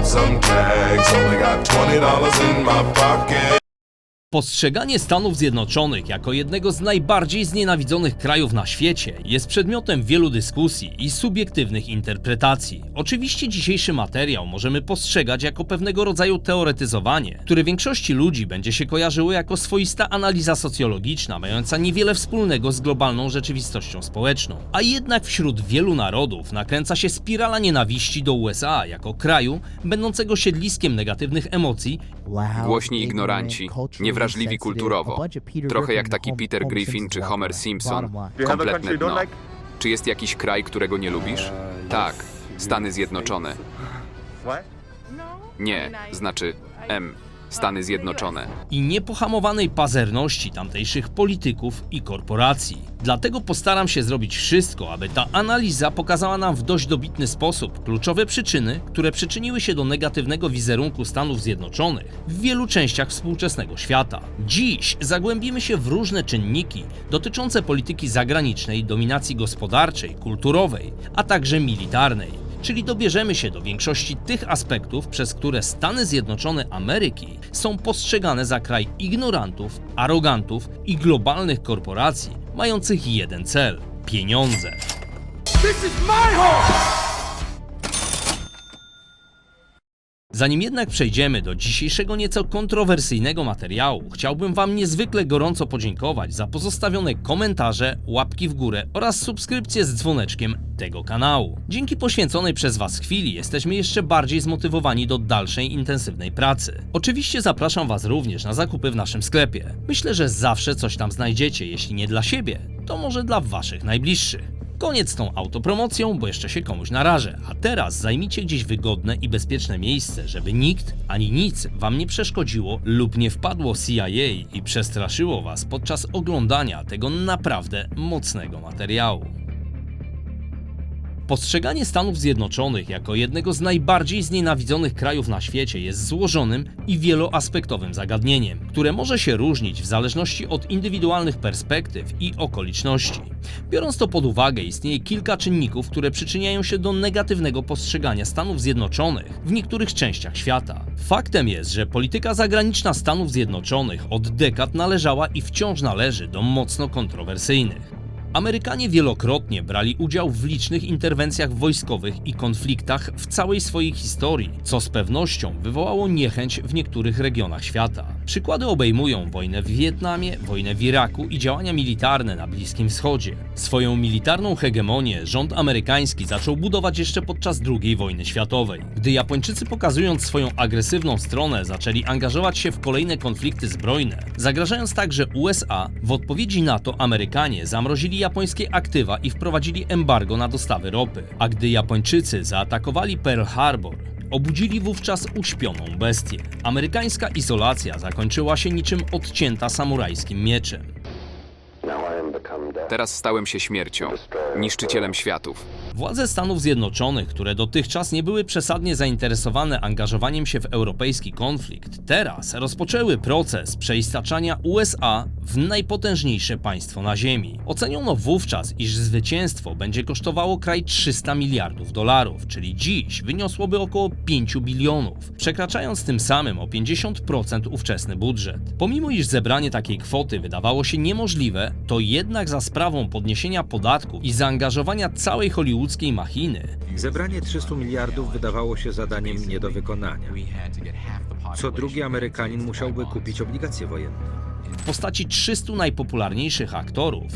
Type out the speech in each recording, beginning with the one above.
off some tags. Only got $20 in my pocket. Postrzeganie Stanów Zjednoczonych jako jednego z najbardziej znienawidzonych krajów na świecie jest przedmiotem wielu dyskusji i subiektywnych interpretacji. Oczywiście dzisiejszy materiał możemy postrzegać jako pewnego rodzaju teoretyzowanie, które większości ludzi będzie się kojarzyło jako swoista analiza socjologiczna, mająca niewiele wspólnego z globalną rzeczywistością społeczną. A jednak wśród wielu narodów nakręca się spirala nienawiści do USA jako kraju będącego siedliskiem negatywnych emocji Głośni ignoranci, niewrażliwi kulturowo. Trochę jak taki Peter Griffin czy Homer Simpson. Kompletne dno. Czy jest jakiś kraj, którego nie lubisz? Tak, Stany Zjednoczone. Nie, znaczy M. Stany Zjednoczone. i niepohamowanej pazerności tamtejszych polityków i korporacji. Dlatego postaram się zrobić wszystko, aby ta analiza pokazała nam w dość dobitny sposób kluczowe przyczyny, które przyczyniły się do negatywnego wizerunku Stanów Zjednoczonych w wielu częściach współczesnego świata. Dziś zagłębimy się w różne czynniki dotyczące polityki zagranicznej, dominacji gospodarczej, kulturowej, a także militarnej czyli dobierzemy się do większości tych aspektów, przez które Stany Zjednoczone Ameryki są postrzegane za kraj ignorantów, arogantów i globalnych korporacji mających jeden cel pieniądze. Zanim jednak przejdziemy do dzisiejszego nieco kontrowersyjnego materiału, chciałbym Wam niezwykle gorąco podziękować za pozostawione komentarze, łapki w górę oraz subskrypcję z dzwoneczkiem tego kanału. Dzięki poświęconej przez Was chwili jesteśmy jeszcze bardziej zmotywowani do dalszej intensywnej pracy. Oczywiście zapraszam Was również na zakupy w naszym sklepie. Myślę, że zawsze coś tam znajdziecie, jeśli nie dla siebie, to może dla Waszych najbliższych. Koniec z tą autopromocją, bo jeszcze się komuś narażę. A teraz zajmijcie gdzieś wygodne i bezpieczne miejsce, żeby nikt ani nic wam nie przeszkodziło lub nie wpadło CIA i przestraszyło was podczas oglądania tego naprawdę mocnego materiału. Postrzeganie Stanów Zjednoczonych jako jednego z najbardziej znienawidzonych krajów na świecie jest złożonym i wieloaspektowym zagadnieniem, które może się różnić w zależności od indywidualnych perspektyw i okoliczności. Biorąc to pod uwagę, istnieje kilka czynników, które przyczyniają się do negatywnego postrzegania Stanów Zjednoczonych w niektórych częściach świata. Faktem jest, że polityka zagraniczna Stanów Zjednoczonych od dekad należała i wciąż należy do mocno kontrowersyjnych. Amerykanie wielokrotnie brali udział w licznych interwencjach wojskowych i konfliktach w całej swojej historii, co z pewnością wywołało niechęć w niektórych regionach świata. Przykłady obejmują wojnę w Wietnamie, wojnę w Iraku i działania militarne na Bliskim Wschodzie. Swoją militarną hegemonię rząd amerykański zaczął budować jeszcze podczas II wojny światowej. Gdy Japończycy pokazując swoją agresywną stronę zaczęli angażować się w kolejne konflikty zbrojne, zagrażając także USA, w odpowiedzi na to Amerykanie zamrozili japońskie aktywa i wprowadzili embargo na dostawy ropy. A gdy Japończycy zaatakowali Pearl Harbor, Obudzili wówczas uśpioną bestię. Amerykańska izolacja zakończyła się niczym odcięta samurajskim mieczem. Teraz stałem się śmiercią, niszczycielem światów. Władze Stanów Zjednoczonych, które dotychczas nie były przesadnie zainteresowane angażowaniem się w europejski konflikt, teraz rozpoczęły proces przeistaczania USA w najpotężniejsze państwo na Ziemi. Oceniono wówczas, iż zwycięstwo będzie kosztowało kraj 300 miliardów dolarów, czyli dziś wyniosłoby około 5 bilionów, przekraczając tym samym o 50% ówczesny budżet. Pomimo iż zebranie takiej kwoty wydawało się niemożliwe, to jednak za sprawą podniesienia podatku i zaangażowania całej hollywoodzkiej machiny, Zebranie 300 miliardów wydawało się zadaniem nie do wykonania. Co drugi Amerykanin musiałby kupić obligacje wojenne. w postaci 300 najpopularniejszych aktorów,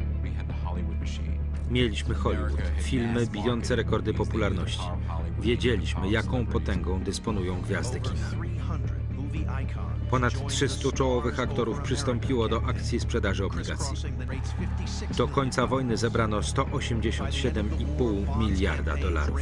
Mieliśmy Hollywood, filmy bijące rekordy popularności. Wiedzieliśmy, jaką potęgą dysponują gwiazdy kina. Ponad 300 czołowych aktorów przystąpiło do akcji sprzedaży obligacji. Do końca wojny zebrano 187,5 miliarda dolarów.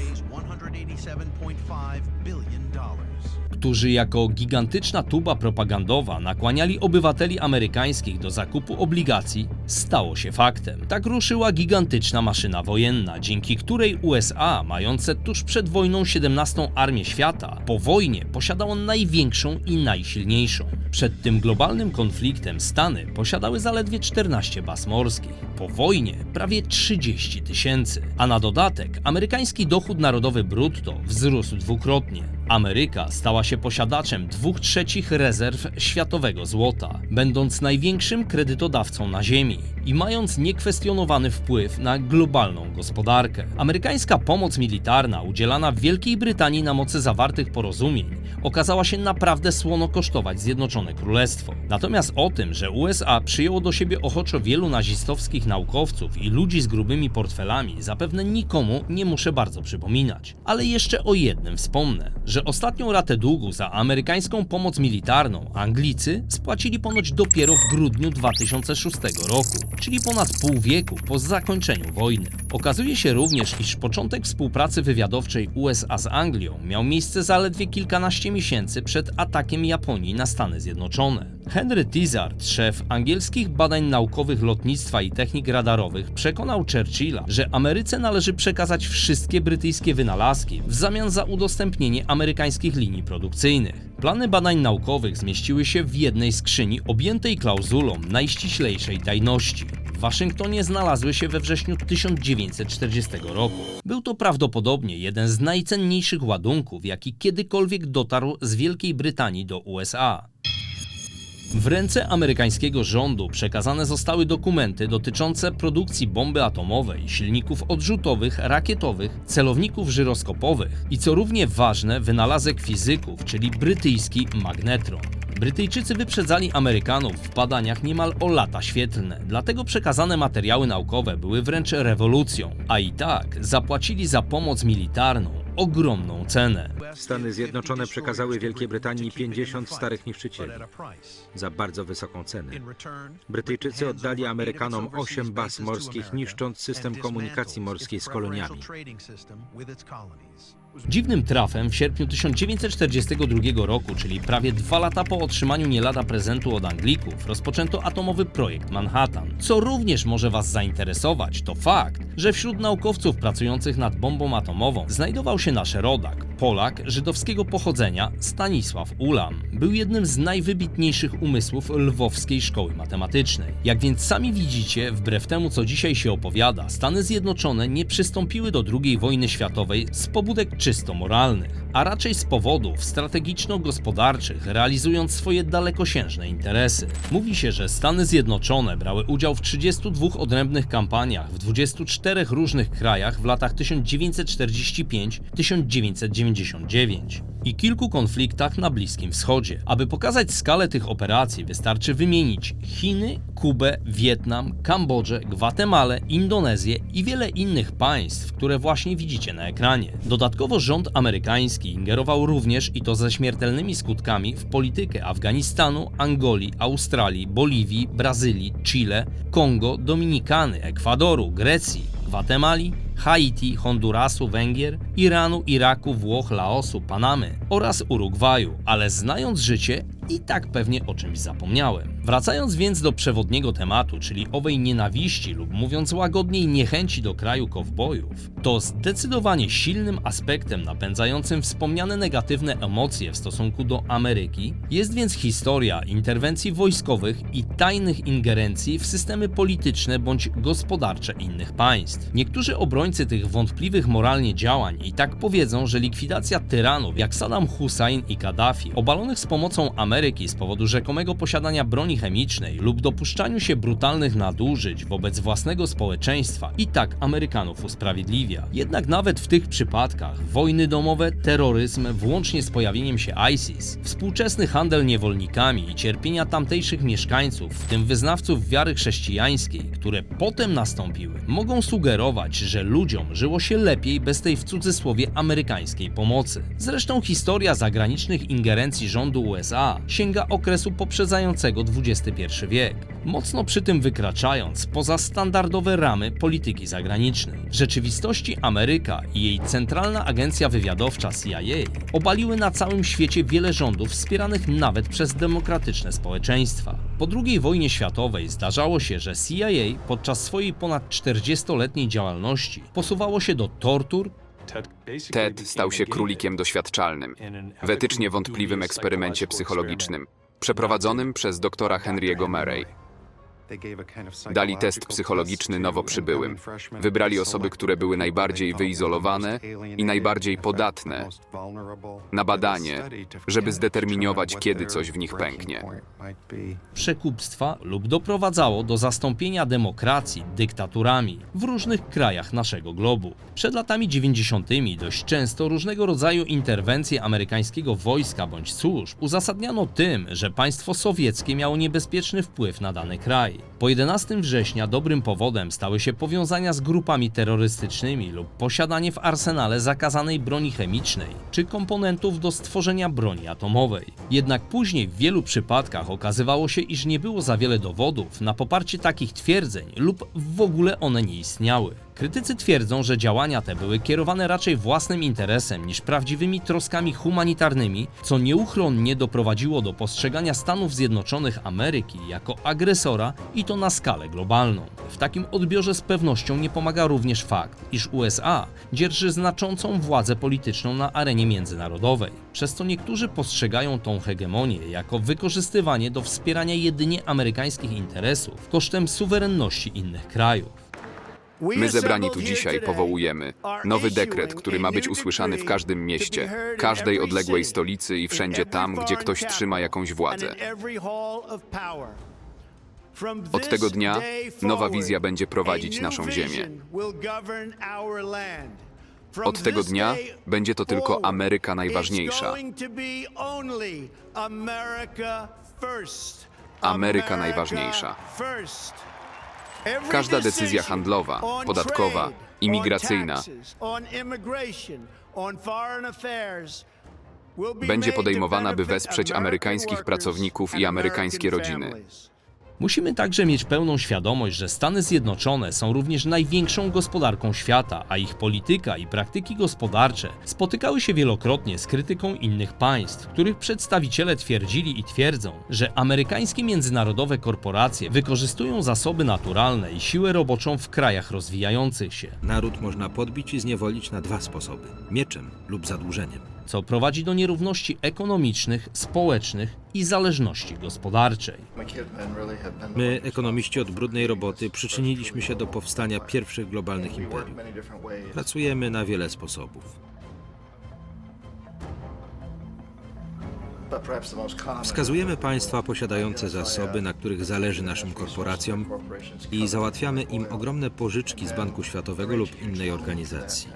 którzy jako gigantyczna tuba propagandowa nakłaniali obywateli amerykańskich do zakupu obligacji, stało się faktem. Tak ruszyła gigantyczna maszyna wojenna, dzięki której USA, mające tuż przed wojną 17 armię świata, po wojnie posiadało największą i najsilniejszą. Przed tym globalnym konfliktem Stany posiadały zaledwie 14 baz morskich, po wojnie prawie 30 tysięcy, a na dodatek amerykański dochód narodowy brutto wzrósł dwukrotnie. Ameryka stała się posiadaczem 2 trzecich rezerw światowego złota, będąc największym kredytodawcą na Ziemi i mając niekwestionowany wpływ na globalną gospodarkę. Amerykańska pomoc militarna udzielana w Wielkiej Brytanii na mocy zawartych porozumień okazała się naprawdę słono kosztować Zjednoczone Królestwo. Natomiast o tym, że USA przyjęło do siebie ochoczo wielu nazistowskich naukowców i ludzi z grubymi portfelami, zapewne nikomu nie muszę bardzo przypominać. Ale jeszcze o jednym wspomnę, że ostatnią ratę długu za amerykańską pomoc militarną Anglicy spłacili ponoć dopiero w grudniu 2006 roku, czyli ponad pół wieku po zakończeniu wojny. Okazuje się również, iż początek współpracy wywiadowczej USA z Anglią miał miejsce zaledwie kilkanaście miesięcy przed atakiem Japonii na Stany Zjednoczone. Henry Tizard, szef angielskich badań naukowych lotnictwa i technik radarowych, przekonał Churchilla, że Ameryce należy przekazać wszystkie brytyjskie wynalazki w zamian za udostępnienie amerykańskich linii produkcyjnych. Plany badań naukowych zmieściły się w jednej skrzyni objętej klauzulą najściślejszej tajności. W Waszyngtonie znalazły się we wrześniu 1940 roku. Był to prawdopodobnie jeden z najcenniejszych ładunków, jaki kiedykolwiek dotarł z Wielkiej Brytanii do USA. W ręce amerykańskiego rządu przekazane zostały dokumenty dotyczące produkcji bomby atomowej, silników odrzutowych, rakietowych, celowników żyroskopowych i co równie ważne, wynalazek fizyków, czyli brytyjski magnetron. Brytyjczycy wyprzedzali Amerykanów w badaniach niemal o lata świetlne, dlatego przekazane materiały naukowe były wręcz rewolucją, a i tak zapłacili za pomoc militarną ogromną cenę. Stany Zjednoczone przekazały Wielkiej Brytanii 50 starych niszczycieli za bardzo wysoką cenę. Brytyjczycy oddali Amerykanom 8 baz morskich, niszcząc system komunikacji morskiej z koloniami. Dziwnym trafem w sierpniu 1942 roku, czyli prawie dwa lata po otrzymaniu nie lada prezentu od Anglików, rozpoczęto atomowy projekt Manhattan. Co również może Was zainteresować, to fakt, że wśród naukowców pracujących nad bombą atomową znajdował się nasz rodak, Polak żydowskiego pochodzenia Stanisław Ulam. Był jednym z najwybitniejszych umysłów lwowskiej szkoły matematycznej. Jak więc sami widzicie, wbrew temu co dzisiaj się opowiada, Stany Zjednoczone nie przystąpiły do II wojny światowej z pobudek czysto moralnych, a raczej z powodów strategiczno-gospodarczych, realizując swoje dalekosiężne interesy. Mówi się, że Stany Zjednoczone brały udział w 32 odrębnych kampaniach w 24 różnych krajach w latach 1945-1999 i kilku konfliktach na Bliskim Wschodzie. Aby pokazać skalę tych operacji, wystarczy wymienić Chiny, Kubę, Wietnam, Kambodżę, Gwatemalę, Indonezję i wiele innych państw, które właśnie widzicie na ekranie. Dodatkowo rząd amerykański ingerował również i to ze śmiertelnymi skutkami w politykę Afganistanu, Angolii, Australii, Boliwii, Brazylii, Chile, Kongo, Dominikany, Ekwadoru, Grecji, Gwatemali, Haiti, Hondurasu, Węgier, Iranu, Iraku, Włoch, Laosu, Panamy oraz Urugwaju, ale znając życie i tak pewnie o czymś zapomniałem. Wracając więc do przewodniego tematu, czyli owej nienawiści lub mówiąc łagodniej niechęci do kraju kowbojów, to zdecydowanie silnym aspektem napędzającym wspomniane negatywne emocje w stosunku do Ameryki jest więc historia interwencji wojskowych i tajnych ingerencji w systemy polityczne bądź gospodarcze innych państw. Niektórzy obrońcy tych wątpliwych moralnie działań i tak powiedzą, że likwidacja tyranów jak Saddam Hussein i Kaddafi, obalonych z pomocą Ameryki z powodu rzekomego posiadania broni chemicznej lub dopuszczaniu się brutalnych nadużyć wobec własnego społeczeństwa, i tak Amerykanów usprawiedliwia. Jednak nawet w tych przypadkach wojny domowe, terroryzm, włącznie z pojawieniem się ISIS, współczesny handel niewolnikami i cierpienia tamtejszych mieszkańców, w tym wyznawców wiary chrześcijańskiej, które potem nastąpiły, mogą sugerować, że ludziom żyło się lepiej bez tej w cudzysłowie amerykańskiej pomocy. Zresztą historia zagranicznych ingerencji rządu USA sięga okresu poprzedzającego XXI wiek, mocno przy tym wykraczając poza standardowe ramy polityki zagranicznej. W rzeczywistości Ameryka i jej Centralna Agencja Wywiadowcza CIA obaliły na całym świecie wiele rządów wspieranych nawet przez demokratyczne społeczeństwa. Po II wojnie światowej zdarzało się, że CIA podczas swojej ponad 40-letniej działalności posuwało się do tortur, Ted stał się królikiem doświadczalnym w etycznie wątpliwym eksperymencie psychologicznym przeprowadzonym przez doktora Henry'ego Murray. Dali test psychologiczny nowo przybyłym. Wybrali osoby, które były najbardziej wyizolowane i najbardziej podatne na badanie, żeby zdeterminiować, kiedy coś w nich pęknie. przekupstwa lub doprowadzało do zastąpienia demokracji dyktaturami w różnych krajach naszego globu. Przed latami 90. dość często różnego rodzaju interwencje amerykańskiego wojska bądź służb uzasadniano tym, że państwo sowieckie miało niebezpieczny wpływ na dany kraj. Po 11 września dobrym powodem stały się powiązania z grupami terrorystycznymi lub posiadanie w arsenale zakazanej broni chemicznej czy komponentów do stworzenia broni atomowej. Jednak później w wielu przypadkach okazywało się, iż nie było za wiele dowodów na poparcie takich twierdzeń lub w ogóle one nie istniały. Krytycy twierdzą, że działania te były kierowane raczej własnym interesem niż prawdziwymi troskami humanitarnymi, co nieuchronnie doprowadziło do postrzegania Stanów Zjednoczonych Ameryki jako agresora i to na skalę globalną. W takim odbiorze z pewnością nie pomaga również fakt, iż USA dzierży znaczącą władzę polityczną na arenie międzynarodowej, przez co niektórzy postrzegają tą hegemonię jako wykorzystywanie do wspierania jedynie amerykańskich interesów kosztem suwerenności innych krajów. My zebrani tu dzisiaj powołujemy nowy dekret, który ma być usłyszany w każdym mieście, każdej odległej stolicy i wszędzie tam, gdzie ktoś trzyma jakąś władzę. Od tego dnia nowa wizja będzie prowadzić naszą ziemię. Od tego dnia będzie to tylko Ameryka najważniejsza. Ameryka najważniejsza. Każda decyzja handlowa, podatkowa, imigracyjna Będzie podejmowana, by wesprzeć amerykańskich pracowników i amerykańskie rodziny. Musimy także mieć pełną świadomość, że Stany Zjednoczone są również największą gospodarką świata, a ich polityka i praktyki gospodarcze spotykały się wielokrotnie z krytyką innych państw, których przedstawiciele twierdzili i twierdzą, że amerykańskie międzynarodowe korporacje wykorzystują zasoby naturalne i siłę roboczą w krajach rozwijających się, Naród można podbić i zniewolić na dwa sposoby: mieczem lub zadłużeniem. Co prowadzi do nierówności ekonomicznych, społecznych i zależności gospodarczej. My, ekonomiści od brudnej roboty, przyczyniliśmy się do powstania pierwszych globalnych imperiów. Pracujemy na wiele sposobów. Wskazujemy państwa posiadające zasoby, na których zależy naszym korporacjom i załatwiamy im ogromne pożyczki z Banku Światowego lub innej organizacji.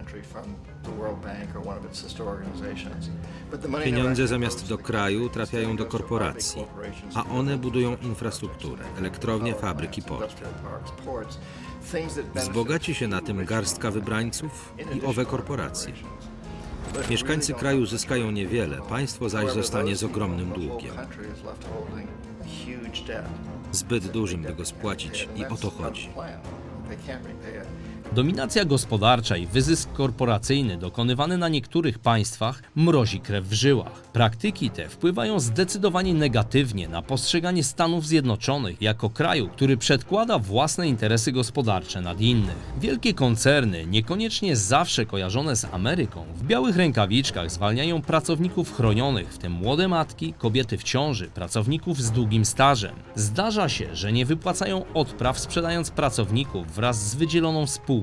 Pieniądze zamiast do kraju trafiają do korporacji, a one budują infrastrukturę, elektrownie, fabryki, porty. Wzbogaci się na tym garstka wybrańców i owe korporacje. Mieszkańcy kraju zyskają niewiele, państwo zaś zostanie z ogromnym długiem. Zbyt dużym, by go spłacić i o to chodzi. Dominacja gospodarcza i wyzysk korporacyjny dokonywany na niektórych państwach mrozi krew w żyłach. Praktyki te wpływają zdecydowanie negatywnie na postrzeganie Stanów Zjednoczonych jako kraju, który przedkłada własne interesy gospodarcze nad innych. Wielkie koncerny, niekoniecznie zawsze kojarzone z Ameryką, w białych rękawiczkach zwalniają pracowników chronionych, w tym młode matki, kobiety w ciąży, pracowników z długim stażem. Zdarza się, że nie wypłacają odpraw sprzedając pracowników wraz z wydzieloną spółką,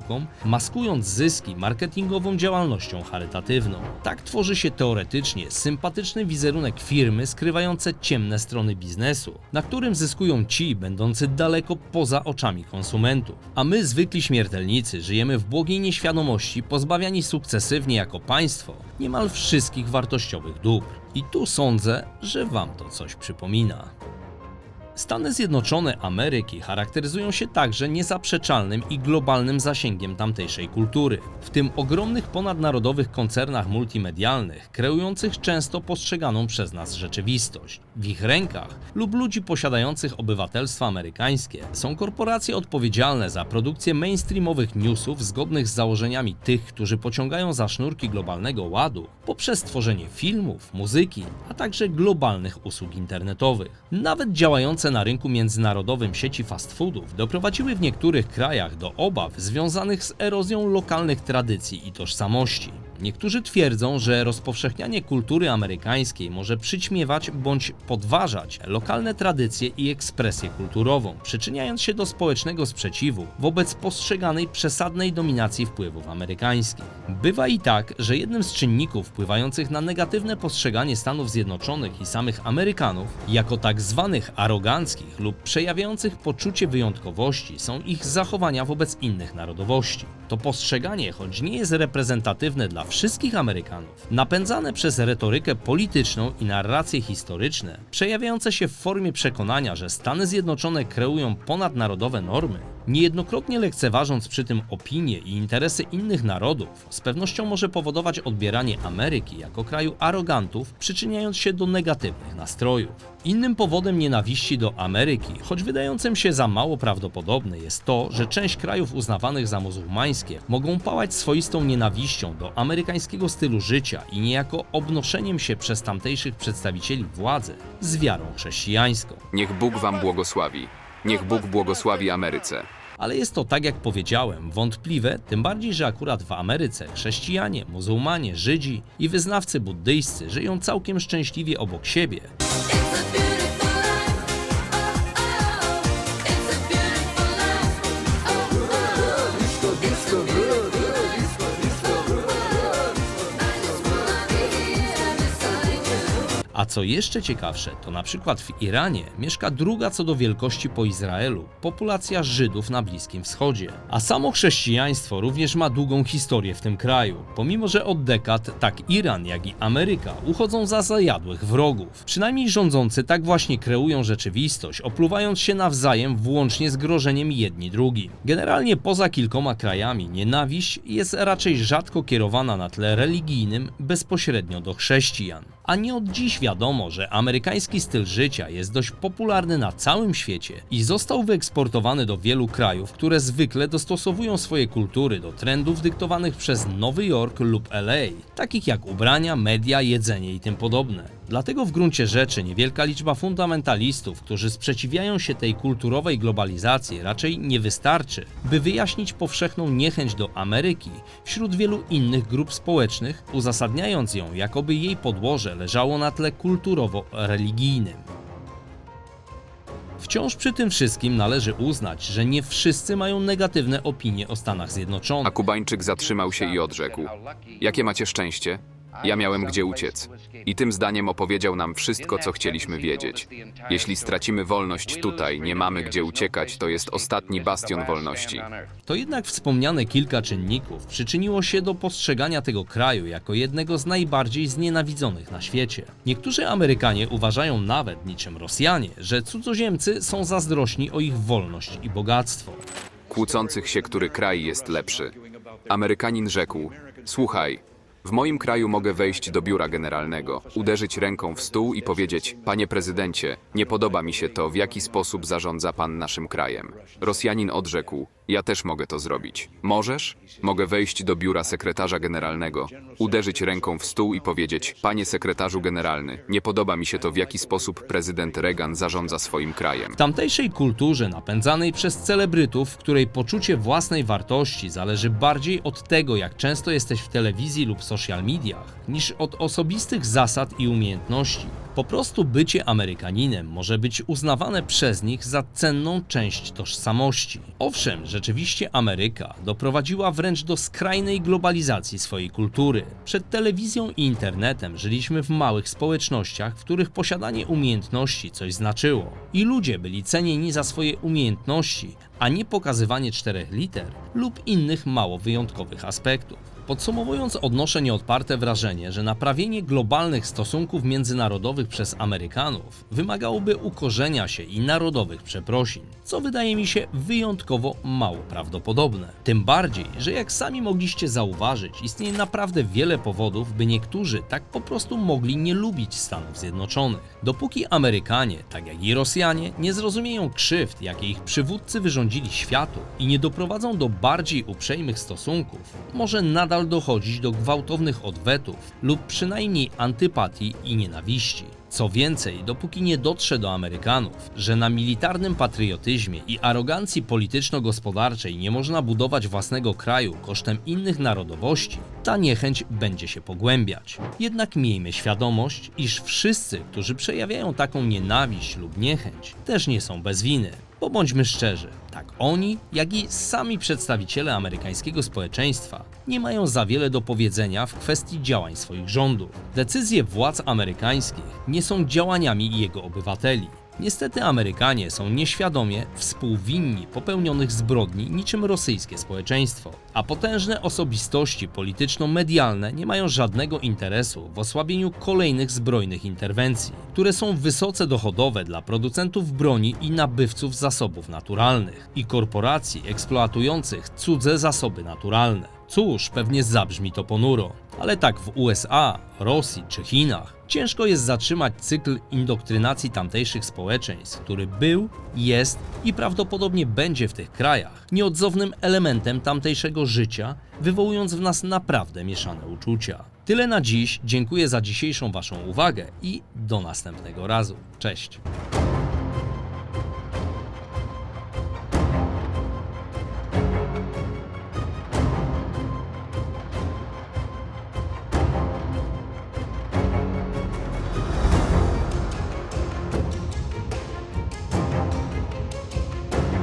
maskując zyski marketingową działalnością charytatywną. Tak tworzy się teoretycznie sympatyczny wizerunek firmy skrywające ciemne strony biznesu, na którym zyskują ci będący daleko poza oczami konsumentów. A my, zwykli śmiertelnicy, żyjemy w błogiej nieświadomości, pozbawiani sukcesywnie jako państwo niemal wszystkich wartościowych dóbr. I tu sądzę, że wam to coś przypomina. Stany Zjednoczone Ameryki charakteryzują się także niezaprzeczalnym i globalnym zasięgiem tamtejszej kultury, w tym ogromnych ponadnarodowych koncernach multimedialnych, kreujących często postrzeganą przez nas rzeczywistość. W ich rękach lub ludzi posiadających obywatelstwo amerykańskie są korporacje odpowiedzialne za produkcję mainstreamowych newsów zgodnych z założeniami tych, którzy pociągają za sznurki globalnego ładu, poprzez tworzenie filmów, muzyki, a także globalnych usług internetowych. Nawet działające działające na rynku międzynarodowym sieci fast foodów doprowadziły w niektórych krajach do obaw związanych z erozją lokalnych tradycji i tożsamości. Niektórzy twierdzą, że rozpowszechnianie kultury amerykańskiej może przyćmiewać bądź podważać lokalne tradycje i ekspresję kulturową, przyczyniając się do społecznego sprzeciwu wobec postrzeganej przesadnej dominacji wpływów amerykańskich. Bywa i tak, że jednym z czynników wpływających na negatywne postrzeganie Stanów Zjednoczonych i samych Amerykanów jako tak zwanych aroganckich lub przejawiających poczucie wyjątkowości są ich zachowania wobec innych narodowości. To postrzeganie, choć nie jest reprezentatywne dla wszystkich Amerykanów, napędzane przez retorykę polityczną i narracje historyczne, przejawiające się w formie przekonania, że Stany Zjednoczone kreują ponadnarodowe normy, niejednokrotnie lekceważąc przy tym opinie i interesy innych narodów, z pewnością może powodować odbieranie Ameryki jako kraju arogantów, przyczyniając się do negatywnych nastrojów. Innym powodem nienawiści do Ameryki, choć wydającym się za mało prawdopodobne, jest to, że część krajów uznawanych za muzułmańskie mogą pałać swoistą nienawiścią do amerykańskiego stylu życia i niejako obnoszeniem się przez tamtejszych przedstawicieli władzy z wiarą chrześcijańską. Niech Bóg wam błogosławi. Niech Bóg błogosławi Ameryce. Ale jest to, tak jak powiedziałem, wątpliwe, tym bardziej, że akurat w Ameryce chrześcijanie, muzułmanie, Żydzi i wyznawcy buddyjscy żyją całkiem szczęśliwie obok siebie. It's a beautiful life. Co jeszcze ciekawsze, to na przykład w Iranie mieszka druga co do wielkości po Izraelu populacja Żydów na Bliskim Wschodzie. A samo chrześcijaństwo również ma długą historię w tym kraju, pomimo że od dekad tak Iran, jak i Ameryka uchodzą za zajadłych wrogów. Przynajmniej rządzący tak właśnie kreują rzeczywistość, opluwając się nawzajem włącznie z grożeniem jedni drugim. Generalnie poza kilkoma krajami nienawiść jest raczej rzadko kierowana na tle religijnym bezpośrednio do chrześcijan. A nie od dziś wiadomo, że amerykański styl życia jest dość popularny na całym świecie i został wyeksportowany do wielu krajów, które zwykle dostosowują swoje kultury do trendów dyktowanych przez Nowy Jork lub LA, takich jak ubrania, media, jedzenie i tym podobne. Dlatego w gruncie rzeczy niewielka liczba fundamentalistów, którzy sprzeciwiają się tej kulturowej globalizacji, raczej nie wystarczy, by wyjaśnić powszechną niechęć do Ameryki wśród wielu innych grup społecznych, uzasadniając ją, jakoby jej podłoże leżało na tle kulturowo-religijnym. Wciąż przy tym wszystkim należy uznać, że nie wszyscy mają negatywne opinie o Stanach A Zjednoczonych. Kubańczyk zatrzymał się i odrzekł: Jakie macie szczęście? Ja miałem gdzie uciec. I tym zdaniem opowiedział nam wszystko, co chcieliśmy wiedzieć. Jeśli stracimy wolność tutaj, nie mamy gdzie uciekać, to jest ostatni bastion wolności. To jednak wspomniane kilka czynników przyczyniło się do postrzegania tego kraju jako jednego z najbardziej znienawidzonych na świecie. Niektórzy Amerykanie uważają nawet, niczym Rosjanie, że cudzoziemcy są zazdrośni o ich wolność i bogactwo. Kłócących się, który kraj jest lepszy. Amerykanin rzekł: Słuchaj, w moim kraju mogę wejść do biura generalnego, uderzyć ręką w stół i powiedzieć: Panie prezydencie, nie podoba mi się to, w jaki sposób zarządza pan naszym krajem. Rosjanin odrzekł: Ja też mogę to zrobić. Możesz? Mogę wejść do biura sekretarza generalnego, uderzyć ręką w stół i powiedzieć: Panie sekretarzu generalny, nie podoba mi się to, w jaki sposób prezydent Reagan zarządza swoim krajem. W tamtejszej kulturze napędzanej przez celebrytów, w której poczucie własnej wartości zależy bardziej od tego, jak często jesteś w telewizji lub social mediach, niż od osobistych zasad i umiejętności. Po prostu bycie Amerykaninem może być uznawane przez nich za cenną część tożsamości. Owszem, rzeczywiście Ameryka doprowadziła wręcz do skrajnej globalizacji swojej kultury. Przed telewizją i internetem żyliśmy w małych społecznościach, w których posiadanie umiejętności coś znaczyło. I ludzie byli cenieni za swoje umiejętności, a nie pokazywanie czterech liter lub innych mało wyjątkowych aspektów. Podsumowując, odnoszę nieodparte wrażenie, że naprawienie globalnych stosunków międzynarodowych przez Amerykanów wymagałoby ukorzenia się i narodowych przeprosin, co wydaje mi się wyjątkowo mało prawdopodobne. Tym bardziej, że jak sami mogliście zauważyć, istnieje naprawdę wiele powodów, by niektórzy tak po prostu mogli nie lubić Stanów Zjednoczonych. Dopóki Amerykanie, tak jak i Rosjanie, nie zrozumieją krzywd, jakie ich przywódcy wyrządzili światu i nie doprowadzą do bardziej uprzejmych stosunków, może nadal dochodzić do gwałtownych odwetów lub przynajmniej antypatii i nienawiści. Co więcej, dopóki nie dotrze do Amerykanów, że na militarnym patriotyzmie i arogancji polityczno-gospodarczej nie można budować własnego kraju kosztem innych narodowości, ta niechęć będzie się pogłębiać. Jednak miejmy świadomość, iż wszyscy, którzy przejawiają taką nienawiść lub niechęć, też nie są bez winy. Bo bądźmy szczerzy, tak oni, jak i sami przedstawiciele amerykańskiego społeczeństwa nie mają za wiele do powiedzenia w kwestii działań swoich rządów. Decyzje władz amerykańskich nie są działaniami jego obywateli. Niestety Amerykanie są nieświadomie współwinni popełnionych zbrodni niczym rosyjskie społeczeństwo, a potężne osobistości polityczno-medialne nie mają żadnego interesu w osłabieniu kolejnych zbrojnych interwencji, które są wysoce dochodowe dla producentów broni i nabywców zasobów naturalnych i korporacji eksploatujących cudze zasoby naturalne. Cóż, pewnie zabrzmi to ponuro, ale tak w USA, Rosji czy Chinach ciężko jest zatrzymać cykl indoktrynacji tamtejszych społeczeństw, który był, jest i prawdopodobnie będzie w tych krajach nieodzownym elementem tamtejszego życia, wywołując w nas naprawdę mieszane uczucia. Tyle na dziś, dziękuję za dzisiejszą Waszą uwagę i do następnego razu. Cześć!